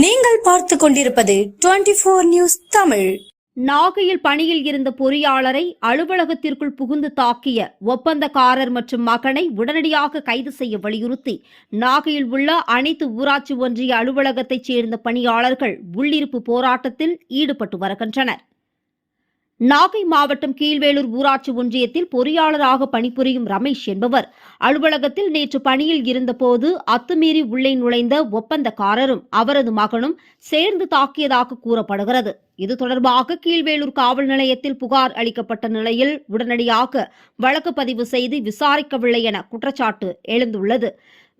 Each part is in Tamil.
நீங்கள் பார்த்து கொண்டிருப்பது டுவெண்டி போர் நியூஸ் தமிழ். நாகையில் பணியில் இருந்த பொறியாளரை அலுவலகத்திற்குள் புகுந்து தாக்கிய ஒப்பந்தக்காரர் மற்றும் மகனை உடனடியாக கைது செய்ய வலியுறுத்தி நாகையில் உள்ள அனைத்து ஊராட்சி ஒன்றிய அலுவலகத்தைச் சேர்ந்த பணியாளர்கள் உள்ளிருப்பு போராட்டத்தில் ஈடுபட்டு வருகின்றனர். நாகை மாவட்டம் கீழ்வேலூர் ஊராட்சி ஒன்றியத்தில் பொறியாளராக பணிபுரியும் ரமேஷ் என்பவர் அலுவலகத்தில் நேற்று பணியில் இருந்தபோது அத்துமீறி உள்ளே நுழைந்த ஒப்பந்தக்காரரும் அவரது மகனும் சேர்ந்து தாக்கியதாக கூறப்படுகிறது. இது தொடர்பாக கீழ்வேலூர் காவல் நிலையத்தில் புகார் அளிக்கப்பட்ட நிலையில் உடனடியாக வழக்கு பதிவு செய்து விசாரிக்கவில்லை என குற்றச்சாட்டு எழுந்துள்ளது.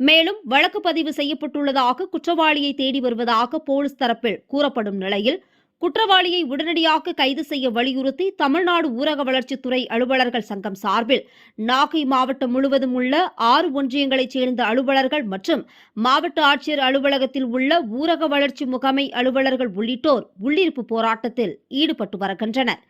மேலும் வழக்கு பதிவு செய்யப்பட்டுள்ளதாக குற்றவாளியை தேடி வருவதாக போலீஸ் தரப்பில் கூறப்படும் நிலையில் குற்றவாளியை உடனடியாக கைது செய்ய வலியுறுத்தி தமிழ்நாடு ஊரக வளர்ச்சித்துறை அலுவலர்கள் சங்கம் சார்பில் நாகை மாவட்டம் முழுவதும் உள்ள ஆறு ஒன்றியங்களைச் சேர்ந்த அலுவலர்கள் மற்றும் மாவட்ட ஆட்சியர் அலுவலகத்தில் உள்ள ஊரக வளர்ச்சி முகமை அலுவலர்கள் உள்ளிட்டோர் உள்ளிருப்பு போராட்டத்தில் ஈடுபட்டு வருகின்றனர்.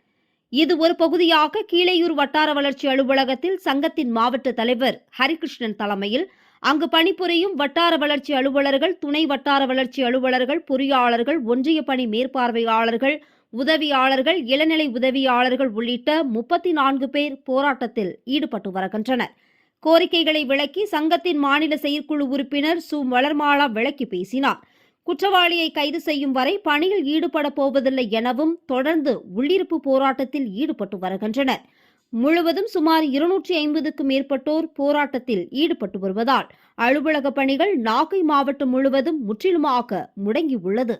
இது ஒரு பகுதியாக கீழையூர் வட்டார வளர்ச்சி அலுவலகத்தில் சங்கத்தின் மாவட்ட தலைவர் ஹரிகிருஷ்ணன் தலைமையில் அங்கு பணிபுரியும் வட்டார வளர்ச்சி அலுவலர்கள் துணை வட்டார வளர்ச்சி அலுவலர்கள் பொறியாளர்கள் ஒன்றிய பணி மேற்பார்வையாளர்கள் உதவியாளர்கள் இளநிலை உதவியாளர்கள் உள்ளிட்ட முப்பத்தி நான்கு பேர் போராட்டத்தில் ஈடுபட்டு வருகின்றனர். கோரிக்கைகளை விளக்கி சங்கத்தின் மாநில செயற்குழு உறுப்பினர் சு. மலர்மாலா விளக்கி பேசினார். குற்றவாளியை கைது செய்யும் வரை பணியில் ஈடுபட போவதில்லை எனவும் தொடர்ந்து உள்ளிருப்பு போராட்டத்தில் ஈடுபட்டு வருகின்றனர். முழுவதும் சுமார் இருநூற்றி ஐம்பதுக்கும் மேற்பட்டோர் போராட்டத்தில் ஈடுபட்டு வருவதால் அலுவலக பணிகள் நாகை மாவட்டம் முழுவதும் முற்றிலுமாக முடங்கியுள்ளது.